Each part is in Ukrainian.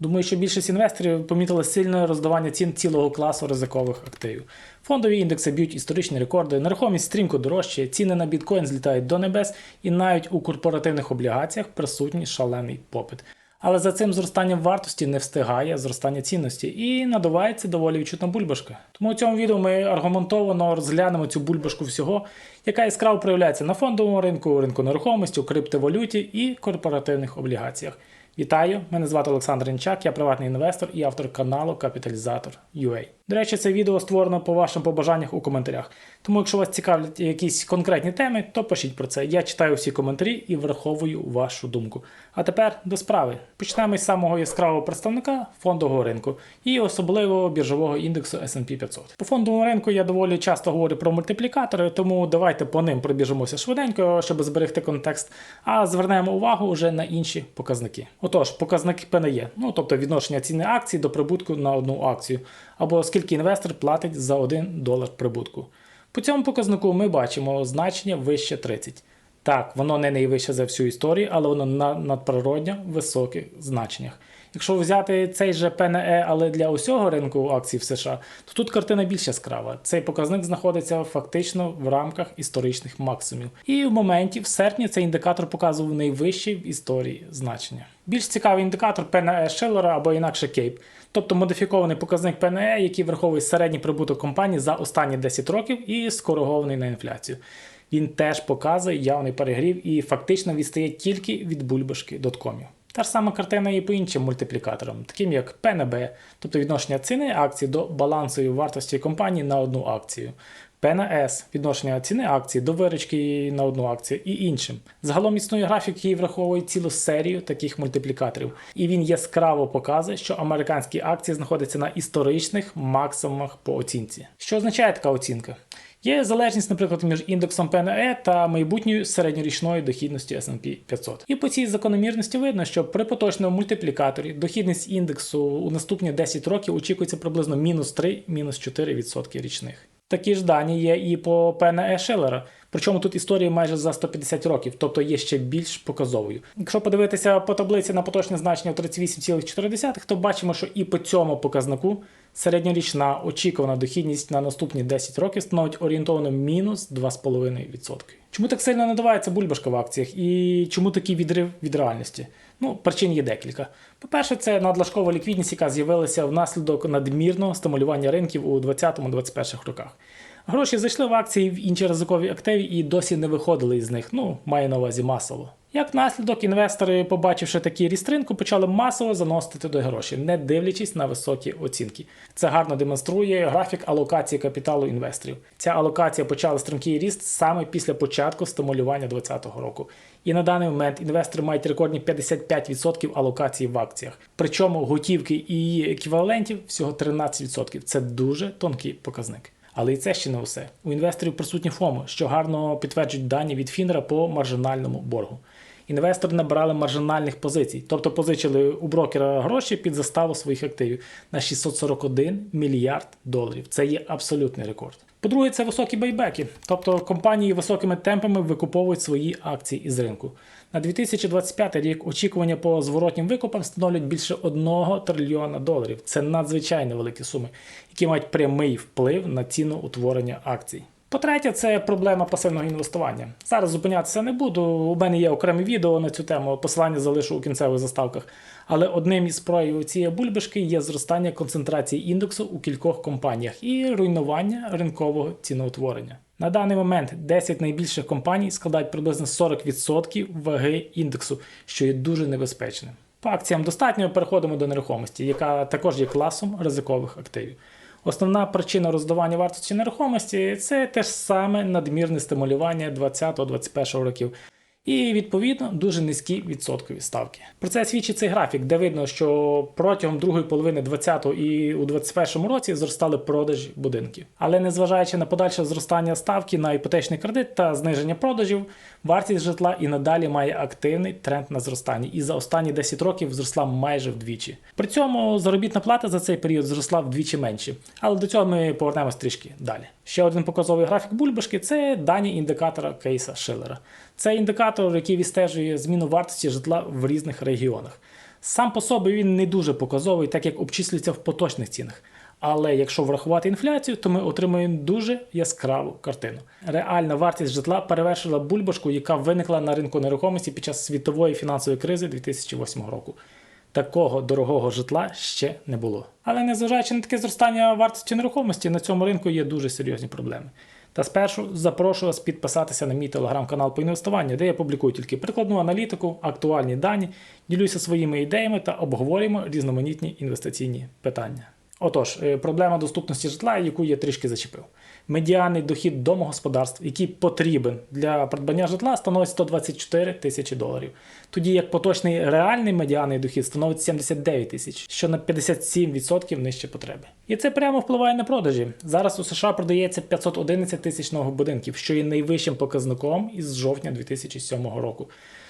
Думаю, що більшість інвесторів помітили сильне роздавання цін цілого класу ризикових активів. Фондові індекси б'ють історичні рекорди, нерухомість стрімко дорожчає, ціни на біткоін злітають до небес, і навіть у корпоративних облігаціях присутній шалений попит. Але за цим зростанням вартості не встигає зростання цінності і надувається доволі відчутна бульбашка. Тому у цьому відео ми аргументовано розглянемо цю бульбашку всього, яка яскраво проявляється на фондовому ринку, ринку нерухомості, у криптовалюті і корпоративних облігаціях. Вітаю! Мене звати Олександр Інчак, я приватний інвестор і автор каналу Капіталізатор UA. До речі, це відео створено по вашим побажаннях у коментарях. Тому, якщо вас цікавлять якісь конкретні теми, то пишіть про це. Я читаю всі коментарі і враховую вашу думку. А тепер до справи. Почнемо із самого яскравого представника фондового ринку і особливо біржового індексу S&P 500. По фондовому ринку я доволі часто говорю про мультиплікатори, тому давайте по ним пробіжимося швиденько, щоб зберегти контекст, а звернемо увагу вже на інші показники. Отож, показники ПНЄ, ну тобто відношення ціни акції до прибутку на одну акцію, або скільки інвестор платить за 1 долар прибутку. По цьому показнику ми бачимо значення вище 30. Так, воно не найвище за всю історію, але воно на надприродньо високих значеннях. Якщо взяти цей же ПНЕ, але для усього ринку акцій в США, то тут картина більш яскрава. Цей показник знаходиться фактично в рамках історичних максимумів. І в моменті, в серпні, цей індикатор показував найвищі в історії значення. Більш цікавий індикатор ПНЕ Шиллера або інакше Кейп, тобто модифікований показник ПНЕ, який враховує середній прибуток компанії за останні 10 років і скоригований на інфляцію. Він теж показує явний перегрів і фактично відстає тільки від бульбашки доткомів. Та ж сама картина і по іншим мультиплікаторам, таким як ПНБ, тобто відношення ціни акції до балансової вартості компанії на одну акцію. ПНС відношення ціни акції до виручки на одну акцію і іншим. Загалом існує графік, який враховує цілу серію таких мультиплікаторів, і він яскраво показує, що американські акції знаходяться на історичних максимумах по оцінці. Що означає така оцінка? Є залежність, наприклад, між індексом ПНЕ та майбутньою середньорічною дохідністю S&P 500. І по цій закономірності видно, що при поточному мультиплікаторі дохідність індексу у наступні 10 років очікується приблизно мінус 3-4% річних. Такі ж дані є і по ПНЕ Шиллера, причому тут історія майже за 150 років, тобто є ще більш показовою. Якщо подивитися по таблиці на поточне значення в 38,4, то бачимо, що і по цьому показнику середньорічна очікувана дохідність на наступні 10 років становить орієнтовно мінус 2,5%. Чому так сильно надувається бульбашка в акціях і чому такий відрив від реальності? Ну, причин є декілька. По-перше, це надлишкова ліквідність, яка з'явилася внаслідок надмірного стимулювання ринків у 2020-2021 роках. Гроші зайшли в акції в інші ризикові активи і досі не виходили із них. Ну, маю на увазі масово. Як наслідок, інвестори, побачивши такий ріст ринку, почали масово заносити туди гроші, не дивлячись на високі оцінки. Це гарно демонструє графік алокації капіталу інвесторів. Ця алокація почала стрімкий ріст саме після початку стимулювання 2020 року. І на даний момент інвестори мають рекордні 55% алокації в акціях. Причому готівки і її еквівалентів всього 13%. Це дуже тонкий показник. Але і це ще не все. У інвесторів присутні ФОМО, що гарно підтверджують дані від Фінера по маржинальному боргу. Інвестори набирали маржинальних позицій, тобто позичили у брокера гроші під заставу своїх активів на 641 мільярд доларів. Це є абсолютний рекорд. По-друге, це високі байбеки, тобто компанії високими темпами викуповують свої акції із ринку. На 2025 рік очікування по зворотнім викупам становлять більше 1 трильйона доларів. Це надзвичайно великі суми, які мають прямий вплив на ціну утворення акцій. По-третє, це проблема пасивного інвестування. Зараз зупинятися не буду. У мене є окреме відео на цю тему, посилання залишу у кінцевих заставках. Але одним із проявів цієї бульбашки є зростання концентрації індексу у кількох компаніях і руйнування ринкового ціноутворення. На даний момент 10 найбільших компаній складають приблизно 40% ваги індексу, що є дуже небезпечним. По акціям достатньо переходимо до нерухомості, яка також є класом ризикових активів. Основна причина роздавання вартості нерухомості це те ж саме надмірне стимулювання 20-21 років. І відповідно дуже низькі відсоткові ставки. Про це свідчить цей графік, де видно, що протягом другої половини 20-го і у 21-му році зростали продажі будинків. Але незважаючи на подальше зростання ставки на іпотечний кредит та зниження продажів, вартість житла і надалі має активний тренд на зростання, і за останні 10 років зросла майже вдвічі. При цьому заробітна плата за цей період зросла вдвічі менше. Але до цього ми повернемось трішки далі. Ще один показовий графік бульбашки це дані індикатора кейса Шиллера. Це індикатор, який відстежує зміну вартості житла в різних регіонах. Сам по собі він не дуже показовий, так як обчислюється в поточних цінах. Але якщо врахувати інфляцію, то ми отримуємо дуже яскраву картину. Реальна вартість житла перевершила бульбашку, яка виникла на ринку нерухомості під час світової фінансової кризи 2008 року. Такого дорогого житла ще не було. Але незважаючи на таке зростання вартості нерухомості, на цьому ринку є дуже серйозні проблеми. Та спершу запрошую вас підписатися на мій телеграм-канал по інвестуванню, де я публікую тільки прикладну аналітику, актуальні дані, ділюся своїми ідеями та обговорюємо різноманітні інвестиційні питання. Отож, е, проблема доступності житла, яку я трішки зачепив. Медіанний дохід домогосподарств, який потрібен для придбання житла, становить 124 тисячі доларів. Тоді як поточний реальний медіанний дохід становить 79 тисяч, що на 57% нижче потреби. І це прямо впливає на продажі. Зараз у США продається 511 тисяч нових будинків, що є найвищим показником із жовтня 2007 року.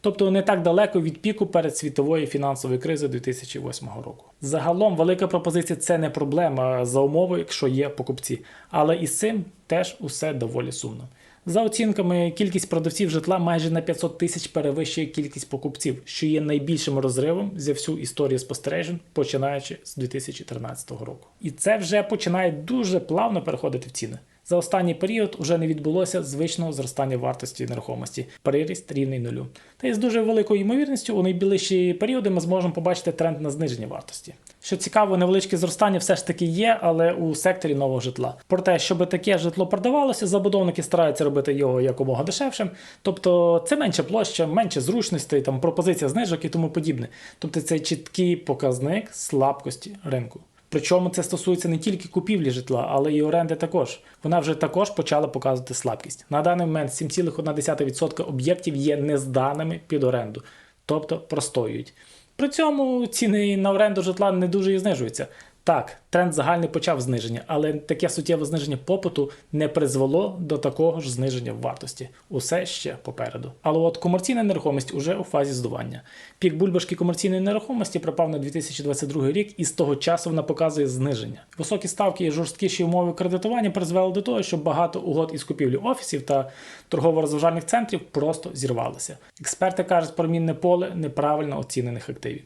Тобто не так далеко від піку перед світової фінансової кризи 2008 року. Загалом велика пропозиція це не проблема за умови, якщо є покупці. Але із цим теж усе доволі сумно. За оцінками, кількість продавців житла майже на 500 тисяч перевищує кількість покупців, що є найбільшим розривом за всю історію спостережень, починаючи з 2013 року. І це вже починає дуже плавно переходити в ціни. За останній період вже не відбулося звичного зростання вартості нерухомості, приріст рівний нулю. Та із дуже великою ймовірністю у найближчі періоди ми зможемо побачити тренд на зниження вартості. Що цікаво, невеличке зростання все ж таки є, але у секторі нового житла. Проте, щоб таке житло продавалося, забудовники стараються робити його якомога дешевшим. Тобто це менша площа, менше зручностей, там пропозиція знижок і тому подібне. Тобто це чіткий показник слабкості ринку. Причому це стосується не тільки купівлі житла, але й оренди також. Вона вже також почала показувати слабкість. На даний момент 7,1% об'єктів є незданими під оренду, тобто простоюють. При цьому ціни на оренду житла не дуже і знижуються. Так, тренд загальний почав зниження, але таке суттєве зниження попиту не призвело до такого ж зниження в вартості. Усе ще попереду. Але от комерційна нерухомість уже у фазі здування. Пік бульбашки комерційної нерухомості пропав на 2022 рік, і з того часу вона показує зниження. Високі ставки і жорсткіші умови кредитування призвели до того, що багато угод із купівлі офісів та торгово-розважальних центрів просто зірвалися. Експерти кажуть про мінне поле неправильно оцінених активів.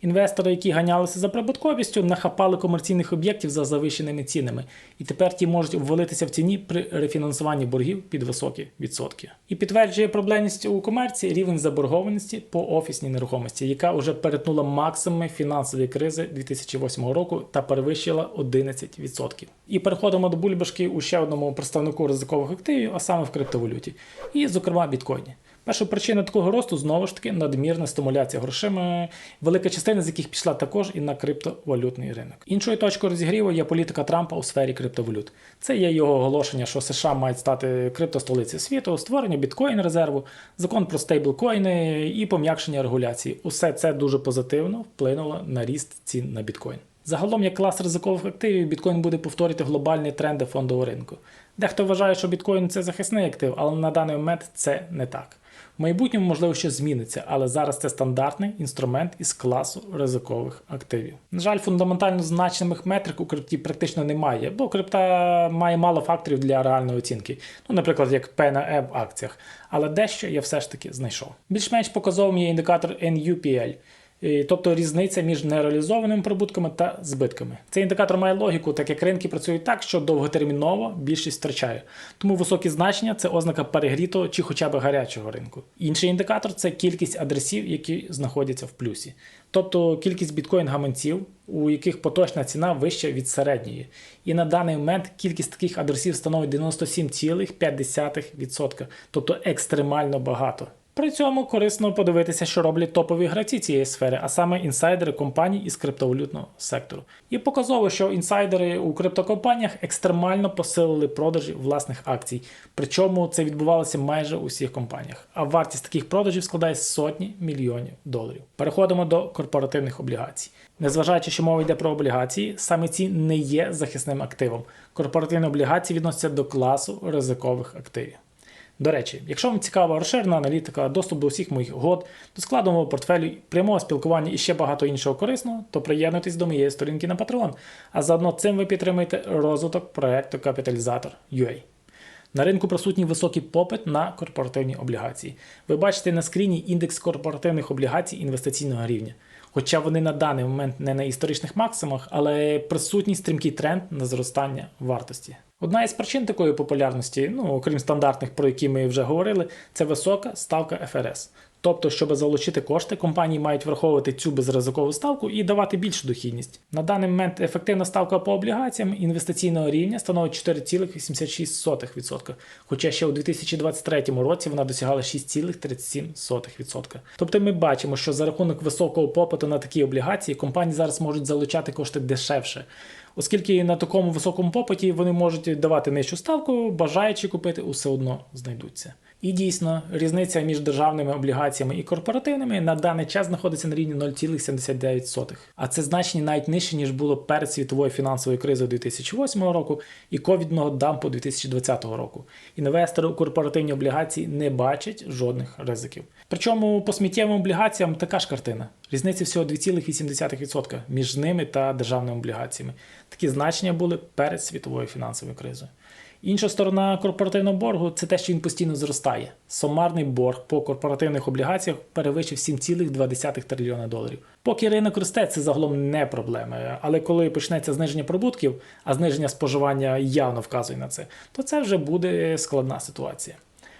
Інвестори, які ганялися за прибутковістю, нахапали комерційних об'єктів за завищеними цінами, і тепер ті можуть обвалитися в ціні при рефінансуванні боргів під високі відсотки. І підтверджує проблемність у комерції рівень заборгованості по офісній нерухомості, яка вже перетнула максимуми фінансової кризи 2008 року та перевищила 11%. І переходимо до бульбашки у ще одному представнику ризикових активів, а саме в криптовалюті, і, зокрема, біткоїні. Перша причина такого росту знову ж таки надмірна стимуляція грошима, велика частина з яких пішла також і на криптовалютний ринок. Іншою точкою розігріву є політика Трампа у сфері криптовалют. Це є його оголошення, що США мають стати криптостолицею світу, створення біткоін резерву, закон про стейблкоїни і пом'якшення регуляції. Усе це дуже позитивно вплинуло на ріст цін на біткоін. Загалом, як клас ризикових активів, біткоін буде повторити глобальні тренди фондового ринку. Дехто вважає, що біткоін це захисний актив, але на даний момент це не так. Майбутньому, можливо, ще зміниться, але зараз це стандартний інструмент із класу ризикових активів. На жаль, фундаментально значних метрик у крипті практично немає, бо крипта має мало факторів для реальної оцінки. Ну, наприклад, як P на E в акціях. Але дещо я все ж таки знайшов. Більш-менш показовим є індикатор NUPL. І, Тобто різниця між нереалізованими прибутками та збитками. Цей індикатор має логіку, так як ринки працюють так, що довготерміново більшість втрачає. Тому високі значення це ознака перегрітого чи хоча б гарячого ринку. Інший індикатор це кількість адресів, які знаходяться в плюсі. Тобто кількість біткоін-гаманців, у яких поточна ціна вища від середньої. І на даний момент кількість таких адресів становить 97,5%, тобто екстремально багато. При цьому корисно подивитися, що роблять топові гравці цієї сфери, а саме інсайдери компаній із криптовалютного сектору. І показово, що інсайдери у криптокомпаніях екстремально посилили продажі власних акцій. Причому це відбувалося майже у всіх компаніях. А вартість таких продажів складає сотні мільйонів доларів. Переходимо до корпоративних облігацій. Незважаючи, що мова йде про облігації, саме ці не є захисним активом. Корпоративні облігації відносяться до класу ризикових активів. До речі, якщо вам цікава розширена аналітика, доступ до всіх моїх угод, до складу мого портфелю, прямого спілкування і ще багато іншого корисного, то приєднуйтесь до моєї сторінки на Patreon, а заодно цим ви підтримуєте розвиток проекту Капіталізатор UA. На ринку присутній високий попит на корпоративні облігації. Ви бачите на скріні індекс корпоративних облігацій інвестиційного рівня. Хоча вони на даний момент не на історичних максимумах, але присутній стрімкий тренд на зростання вартості. Одна із причин такої популярності, ну окрім стандартних, про які ми вже говорили, це висока ставка ФРС. Тобто, щоб залучити кошти, компанії мають враховувати цю безризикову ставку і давати більшу дохідність. На даний момент ефективна ставка по облігаціям інвестиційного рівня становить 4,76%, хоча ще у 2023 році вона досягала 6,37%. Тобто ми бачимо, що за рахунок високого попиту на такі облігації компанії зараз можуть залучати кошти дешевше. Оскільки на такому високому попиті вони можуть давати нижчу ставку, бажаючи купити усе одно знайдуться. І дійсно, різниця між державними облігаціями і корпоративними на даний час знаходиться на рівні 0,79. А це значення навіть нижче, ніж було перед світовою фінансовою кризою 2008 року і ковідного дампу 2020 року. Інвестори у корпоративні облігації не бачать жодних ризиків. Причому по сміттєвим облігаціям така ж картина. Різниця всього 2,8% між ними та державними облігаціями. Такі значення були перед світовою фінансовою кризою. Інша сторона корпоративного боргу це те, що він постійно зростає. Сумарний борг по корпоративних облігаціях перевищив 7,2 трильйона доларів. Поки ринок росте, це загалом не проблема. Але коли почнеться зниження прибутків, а зниження споживання явно вказує на це, то це вже буде складна ситуація.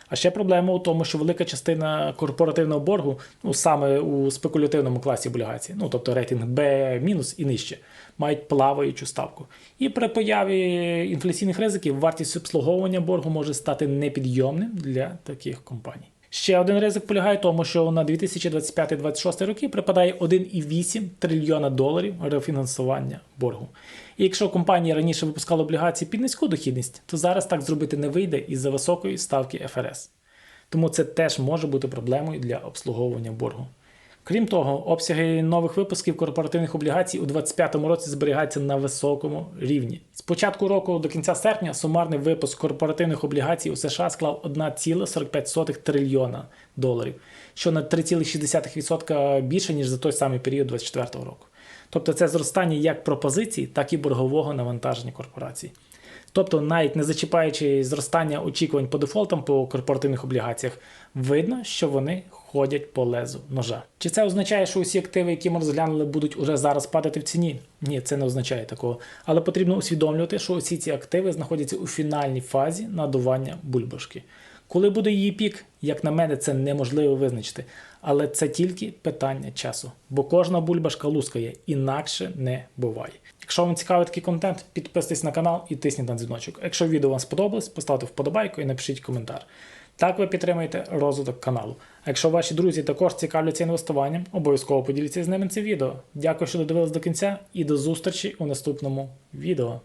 А ще проблема у тому, що велика частина корпоративного боргу, ну саме у спекулятивному класі облігацій, ну тобто рейтинг B і нижче, мають плаваючу ставку. І при появі інфляційних ризиків вартість обслуговування боргу може стати непідйомним для таких компаній. Ще один ризик полягає в тому, що на 2025-2026 роки припадає 1,8 трильйона доларів рефінансування боргу. І якщо компанії раніше випускали облігації під низьку дохідність, то зараз так зробити не вийде із-за високої ставки ФРС. Тому це теж може бути проблемою для обслуговування боргу. Крім того, обсяги нових випусків корпоративних облігацій у 2025 році зберігаються на високому рівні. З початку року до кінця серпня сумарний випуск корпоративних облігацій у США склав 1,45 трильйона доларів, що на 3,6% більше ніж за той самий період 2024 року. Тобто це зростання як пропозицій, так і боргового навантаження корпорацій. Тобто, навіть не зачіпаючи зростання очікувань по дефолтам по корпоративних облігаціях, видно, що вони ходять по лезу ножа. Чи це означає, що усі активи, які ми розглянули, будуть уже зараз падати в ціні? Ні, це не означає такого. Але потрібно усвідомлювати, що усі ці активи знаходяться у фінальній фазі надування бульбашки. Коли буде її пік, як на мене, це неможливо визначити. Але це тільки питання часу, бо кожна бульбашка лускає, інакше не буває. Якщо вам цікавий такий контент, підписуйтесь на канал і тисніть на дзвіночок. Якщо відео вам сподобалось, поставте вподобайку і напишіть коментар. Так ви підтримуєте розвиток каналу. А якщо ваші друзі також цікавляться інвестуванням, обов'язково поділіться з ними це відео. Дякую, що додивились до кінця, і до зустрічі у наступному відео.